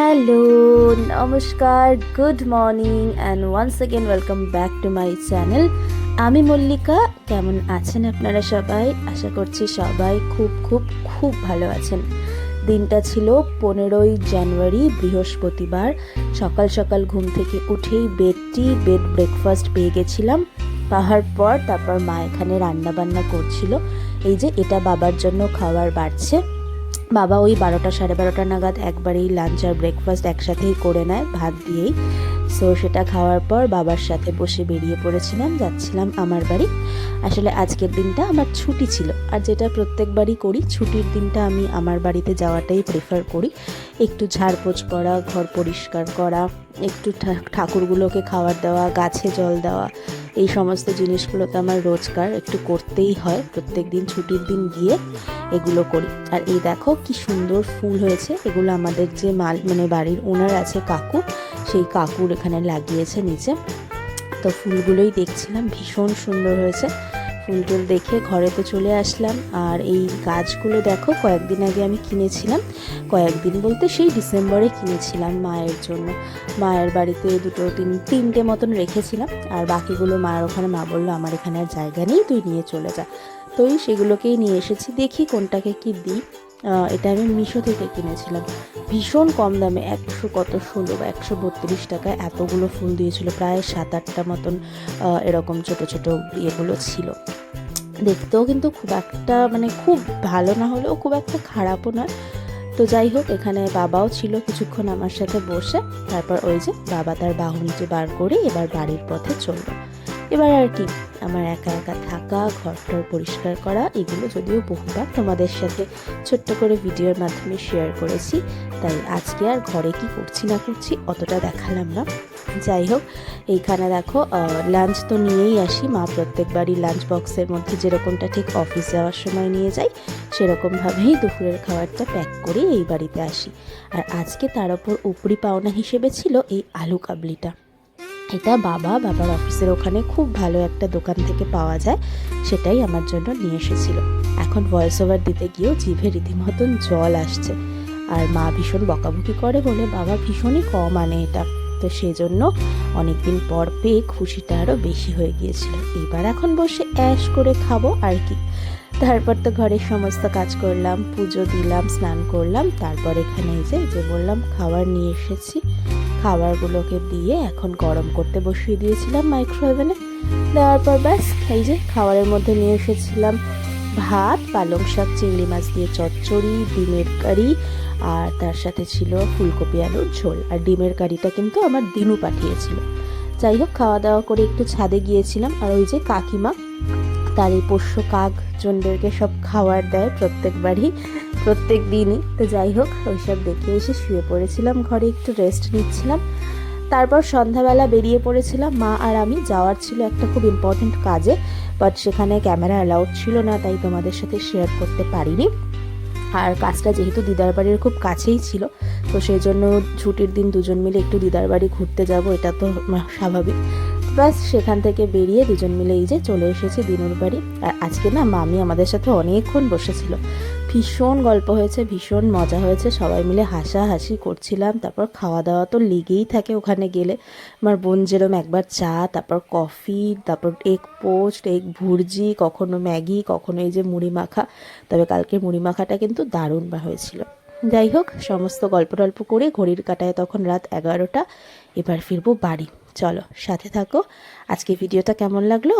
Hello, নমস্কার, good morning and once again welcome back to my channel আমি মল্লিকা, কেমন আছেন আপনারা সবাই? আশা করছি সবাই খুব খুব খুব ভালো আছেন। দিনটা ছিল পনেরোই জানুয়ারি, বৃহস্পতিবার। সকাল সকাল ঘুম থেকে উঠেই বেডটি, বেড ব্রেকফাস্ট পেয়ে গেছিলাম। পাহাড় পর তারপর মা এখানে রান্না বান্না করছিল। এই যে এটা বাবার জন্য খাবার বাড়ছে। বাবা ওই বারোটা, সাড়ে বারোটা নাগাদ একবারেই লাঞ্চ আর ব্রেকফাস্ট একসাথেই করে নেয়, ভাত দিয়েই। সো সেটা খাওয়ার পর বাবার সাথে বসে বেরিয়ে পড়েছিলাম, যাচ্ছিলাম আমার বাড়ি। আসলে আজকের দিনটা আমার ছুটি ছিল আর যেটা প্রত্যেকবারই করি, ছুটির দিনটা আমি আমার বাড়িতে যাওয়াটাই প্রেফার করি। একটু ঝাড়পোছ করা, ঘর পরিষ্কার করা, একটু ঠাকুরগুলোকে খাবার দেওয়া, গাছে জল দেওয়া, এই সমস্ত জিনিসগুলো তো আমার রোজগার একটু করতেই হয় প্রত্যেক দিন ছুটির দিন গিয়ে। এগুলো করি। আর এই দেখো কি সুন্দর ফুল হয়েছে। এগুলো আমাদের যে মাল মানে বাড়ির ওনার আছে কাকু, সেই কাকুর এখানে লাগিয়েছে নিচে। তো ফুলগুলোই দেখছিলাম, ভীষণ সুন্দর হয়েছে। ফুল টুল দেখে ঘরে তো চলে আসলাম। আর এই গাছগুলো দেখো, কয়েকদিন আগে আমি কিনেছিলাম। কয়েকদিন বলতে সেই ডিসেম্বরে কিনেছিলাম মায়ের জন্য। মায়ের বাড়িতে দুটো তিন, তিনটে মতন রেখেছিলাম। আর বাকিগুলো মায়ের ওখানে মা বলল, আমার এখানে আর জায়গা নেই, তুই নিয়ে চলে যা। তো এই সেগুলোকেই নিয়ে এসেছি। দেখি কোনটাকে কি দিই। এটা আমি মিশো থেকে কিনেছিলাম। ভীষণ কম দামে, একশো কত ষোলো বা একশো বত্রিশ টাকায় এতগুলো ফুল দিয়েছিল। প্রায় সাত আটটা মতন এরকম ছোট ছোট ইয়েগুলো ছিল। দেখতেও কিন্তু খুব একটা মানে খুব ভালো না হলেও খুব একটা খারাপও নয়। তো যাই হোক, এখানে বাবাও ছিল কিছুক্ষণ আমার সাথে বসে। তারপর ওই যে বাবা তার বাহনটি বার করে এবার বাড়ির পথে চলল। এবার আর কি, আমার একা একা থাকা ঘরটর পরিষ্কার করা, এগুলো যদিও বহুবার তোমাদের সাথে ছোট্ট করে ভিডিওর মাধ্যমে শেয়ার করেছি, তাই আজকে আর ঘরে কি করছি না করছি অতটা দেখালাম না। যাই হোক, এইখানে দেখো লাঞ্চ তো নিয়েই আসি, মা প্রত্যেকবারই লাঞ্চ বক্সের মধ্যে যেরকমটা ঠিক অফিস যাওয়ার সময় নিয়ে যাই, সেরকমভাবেই দুপুরের খাবারটা প্যাক করে এই বাড়িতে আসি। আর আজকে তার ওপর উপরি পাওনা হিসেবে ছিল এই আলু কাবলিটা। এটা বাবা বাবার অফিসের ওখানে খুব ভালো একটা দোকান থেকে পাওয়া যায়, সেটাই আমার জন্য নিয়ে এসেছিল। এখন ভয়েস ওভার দিতে গিয়েও জিভে রীতিমতন জল আসছে। আর মা ভীষণ বকাবকি করে বলে, বাবা, ভীষণই কম আনে এটা। তো সেজন্য অনেকদিন পর পেয়ে খুশিটা আরও বেশি হয়ে গিয়েছিল। এবার এখন বসে অ্যাশ করে খাব আর কি। তারপর তো ঘরের সমস্ত কাজ করলাম, পুজো দিলাম, স্নান করলাম, তারপর এখানে এই যে বললাম, খাবার নিয়ে এসেছি। খাবারগুলোকে দিয়ে এখন গরম করতে বসিয়ে দিয়েছিলাম মাইক্রোওভেনে দেওয়ার পর ব্যাস, এই যে খাবারের মধ্যে নিয়ে এসেছিলাম ভাত, পালং শাক, চিংড়ি মাছ দিয়ে চচ্চড়ি, ডিমের কারি, আর তার সাথে ছিল ফুলকপি আলুর ঝোল। আর ডিমের কারিটা কিন্তু আমার দিনু পাঠিয়েছিল। যাই হোক খাওয়া দাওয়া করে একটু ছাদে গিয়েছিলাম। আর ওই যে কাকিমা, তার এই পোষ্য কাক জনদেরকে সব খাবার দেয় প্রত্যেকবারই। প্রত্যেক দিনই। তো যাই হোক, ওইসব দেখে এসে শুয়ে পড়েছিলাম, ঘরে একটু রেস্ট নিচ্ছিলাম। তারপর সন্ধ্যাবেলা বেরিয়ে পড়েছিলাম, মা আর আমি। যাওয়ার ছিল একটা খুব ইম্পর্টেন্ট কাজে বাট সেখানে ক্যামেরা অ্যালাউড ছিল না, তাই তোমাদের সাথে শেয়ার করতে পারিনি। আর কাজটা যেহেতু দিদার বাড়ির খুব কাছেই ছিল, তো সেই জন্য ছুটির দিন দুজন মিলে একটু দিদার বাড়ি ঘুরতে যাব, এটা তো স্বাভাবিক। ব্যাস, সেখান থেকে বেরিয়ে দুজন মিলে এই যে চলে এসেছি দিনুর বাড়ি। আর আজকে না, মামি আমাদের সাথে অনেকক্ষণ বসেছিল। ভীষণ গল্প হয়েছে, ভীষণ মজা হয়েছে। সবাই মিলে হাসাহাসি করছিলাম, তারপর খাওয়া দাওয়া তো লেগেই থাকে ওখানে গেলে। আমার বোন যেরম একবার চা, তারপর কফি, তারপর এগ পোস্ট, এগ ভুর্জি, কখনো ম্যাগি, কখনো এই যে মুড়ি মাখা। তবে কালকে মুড়ি মাখাটা কিন্তু দারুণ বা হয়েছিল। যাই হোক, সমস্ত গল্প টল্প করে ঘড়ির কাটায় তখন রাত এগারোটা, এবার ফিরবো বাড়ি। চলো, সাথে থাকো। আজকে ভিডিওটা কেমন লাগল?